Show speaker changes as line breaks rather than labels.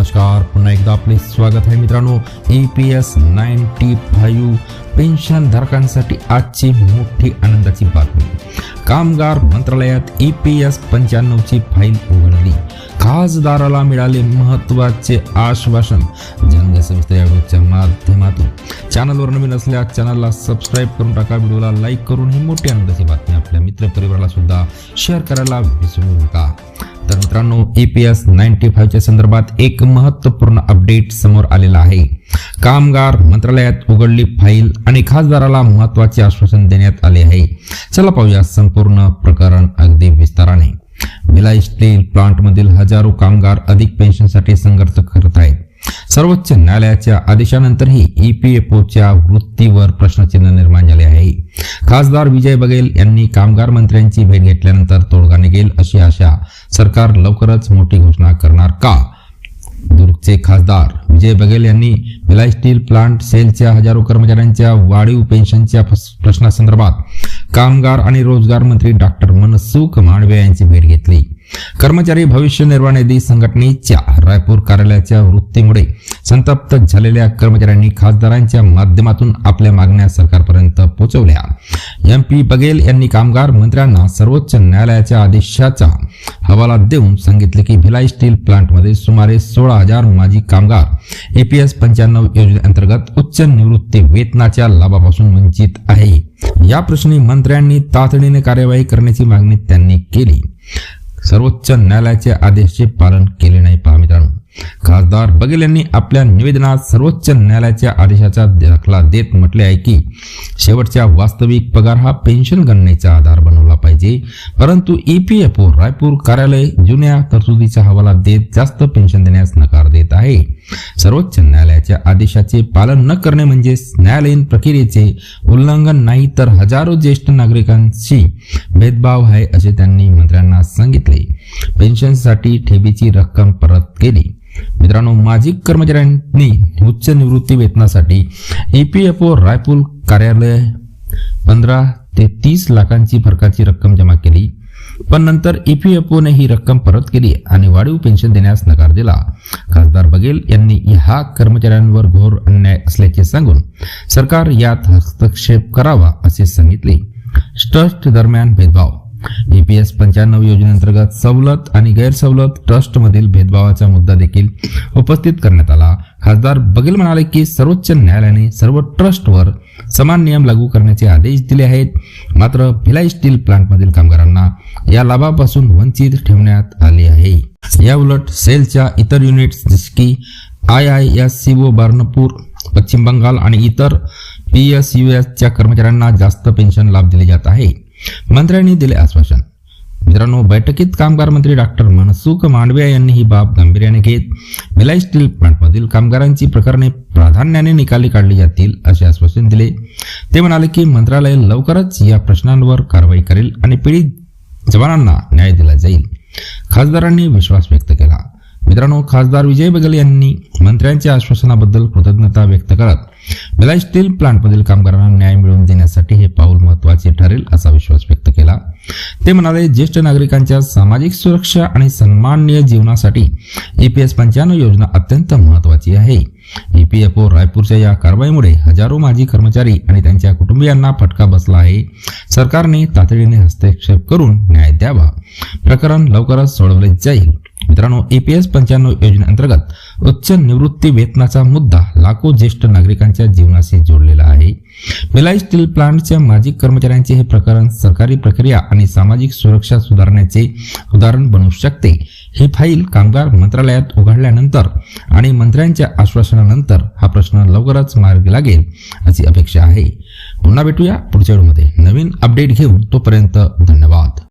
नमस्कार. पुन्हा एकदा आपले स्वागत आहे मित्रांनो. E P S ninety five pension धारकांसाठी आजची मोठी आनंदाची बातमी. कामगार मंत्रालयात ई पी एस पंच्याण्णवची फाईल उघडली. खासदाराला मिळाले महत्त्वाचे आश्वासन. जनसंस्था सविस्तर या माध्यमातून. चॅनलवर नवीन असल्यास चॅनलला सबस्क्राईब करून टाका. व्हिडिओला लाईक करून ही मोठी आनंदाची बातमी आपल्या मित्रपरिवाराला सुद्धा शेअर करायला विसरू नका. तर मित्रांनो ई पी एस नाईन्टी फाईव्हच्या संदर्भात एक महत्त्वपूर्ण अपडेट समोर आलेला आहे. कामगार मंत्रालयात उघडली फाईल आणि खासदाराला महत्त्वाचे आश्वासन देण्यात आले आहे. चला पाहूया संपूर्ण प्रकरण अगदी विस्ताराने. भिलाई स्टील प्लांटमधील हजारो कामगार अधिक पेन्शनसाठी संघर्ष करत आहेत. सर्वोच्च न्यायालयाच्या आदेशानंतरही ई पी एफ ओच्या वृत्तीवर प्रश्नचिन्ह निर्माण झाले आहे. खासदार विजय बघेल यांनी कामगार मंत्र्यांची भेट घेतल्यानंतर तोडगा निघेल अशी आशा सरकार लवकरच मोठी घोषणा करणार का? दुर्गचे खासदार विजय बघेल यांनी भिलाई स्टील प्लांट सेलच्या हजारो कर्मचाऱ्यांच्या वाढीव पेन्शनच्या प्रश्नासंदर्भात कामगार आणि रोजगार मंत्री डॉक्टर मनसुख मांडवे यांची भेट घेतली. कर्मचारी भविष्य निर्वाह निधी संघटनेच्या रायपूर कार्यालयाच्या वृत्तीमुळे संतप्त झालेल्या कर्मचाऱ्यांनी खासदारांच्या माध्यमातून आपल्या मागण्या सरकारपर्यंत पोहोचवल्या एम पी बघेल यांनी कामगार मंत्र्यांना सर्वोच्च न्यायालयाच्या आदेशाचा हवाला देऊन सांगितले की भिलाई स्टील प्लांटमध्ये सुमारे सोळा हजार माजी कामगार एपीएस पंच्याण्णव योजनेअंतर्गत उच्च निवृत्ती वेतनाच्या लाभापासून वंचित आहे. या प्रश्नी मंत्र्यांनी तातडीने कार्यवाही करण्याची मागणी त्यांनी केली. सर्वोच्च न्यायालयाच्या आदेशचे पालन केले नाही पहा मित्रांनो. खासदार बघेल यांनी आपल्या निवेदनात सर्वोच्च न्यायालयाच्या आदेशाचा दाखला देत म्हटले आहे की शेवटच्या वास्तविक पगार हा पेन्शन गणनेचा आधार बनवला पाहिजे. परंतु E P F O Raipur कार्यालय जुन्या तरतुदीचा हवाला देत जास्त पेन्शन देण्यास नकार देत आहे. सर्वोच्च न्यायालयाच्या आदेशाचे पालन न करणे म्हणजे न्यायालयीन प्रक्रियेचे उल्लंघन नाही तर हजारो ज्येष्ठ नागरिकांशी भेदभाव आहे असे त्यांनी मंत्र्यांना सांगितले. पेन्शनसाठी ठेवीची रक्कम परत केली. मित्रांनो माजी कर्मचाऱ्यांनी उच्च निवृत्ती वेतनासाठी E P F O Raipur कार्यालय पंधरा ते तीस लाखांची फरकाची रक्कम जमा केली. पण नंतर ई पी एफ ओने ही रक्कम परत केली आणि वाढीव पेन्शन देण्यास नकार दिला. खासदार बघेल यांनी ह्या कर्मचाऱ्यांवर घोर अन्याय असल्याचे सांगून सरकार यात हस्तक्षेप करावा असे सांगितले. ट्रस्ट दरम्यान भेदभाव ईपीएस पंच्याण्णव योजनेअंतर्गत सवलत आणि गैरसवलत ट्रस्टमधील भेदभावाचा मुद्दा देखील उपस्थित करण्यात आला. खासदार बघेल म्हणाले की सर्वोच्च न्यायालयाने सर्व ट्रस्टवर समान नियम लागू करण्याचे आदेश दिले आहेत. मात्र भिलाई स्टील प्लांटमधील कामगारांना या लाभापासून वंचित ठेवण्यात आले आहे. याउलट सेलच्या इतर युनिट्स जसे की I I S C O Burnpur Paschim Bengal आणि इतर पी एस यू एसच्या कर्मचाऱ्यांना जास्त पेन्शन लाभ दिले जात आहे. मंत्र्यांनी दिले आश्वासन. मित्रांनो बैठकीत कामगार मंत्री डॉक्टर मनसुख मांडवे यांनी ही बाब गांभीर्याने घेत भिलाई स्टील प्लांटमधील कामगारांची प्रकरणे प्राधान्याने निकाली काढली जातील असे आश्वासन दिले. ते म्हणाले की मंत्रालय लवकरच या प्रश्नांवर कारवाई करेल आणि पीडित जवानांना न्याय दिला जाईल. खासदारांनी विश्वास व्यक्त केला. मित्रांनो खासदार विजय बघेल यांनी मंत्र्यांच्या आश्वासनाबद्दल कृतज्ञता व्यक्त करत भिलाई स्टील प्लांटमधील कामगारांना न्याय मिळवून देण्यासाठी हे पाऊल महत्त्वाचे ठरेल असा विश्वास व्यक्त केला. ते म्हणाले ज्येष्ठ नागरिकांच्या सामाजिक सुरक्षा आणि सन्माननीय जीवनासाठी ईपीएस पंच्याण्णव योजना अत्यंत महत्वाची आहे. ईपीएफ ओ रायपूरच्या या कारवाईमुळे हजारो माजी कर्मचारी आणि त्यांच्या कुटुंबियांना फटका बसला आहे. सरकारने तातडीने हस्तक्षेप करून न्याय द्यावा. प्रकरण लवकरच सोडवले जाईल. मित्रांनो एपीएस पंच्याण्णव योजनेअंतर्गत उच्च निवृत्ती वेतनाचा मुद्दा लाखो ज्येष्ठ नागरिकांच्या जीवनाशी जोडलेला आहे. भिलाई स्टील प्लांटच्या माजी कर्मचाऱ्यांचे हे प्रकरण सरकारी प्रक्रिया आणि सामाजिक सुरक्षा सुधारण्याचे उदाहरण बनू शकते. ही फाईल कामगार मंत्रालयात उघडल्यानंतर आणि मंत्र्यांच्या आश्वासनानंतर हा प्रश्न लवकरच मार्गी लागेल अशी अपेक्षा आहे. पुन्हा भेटूया पुढच्या व्हिडिओमध्ये. नवीन अपडेट घेऊन तोपर्यंत धन्यवाद.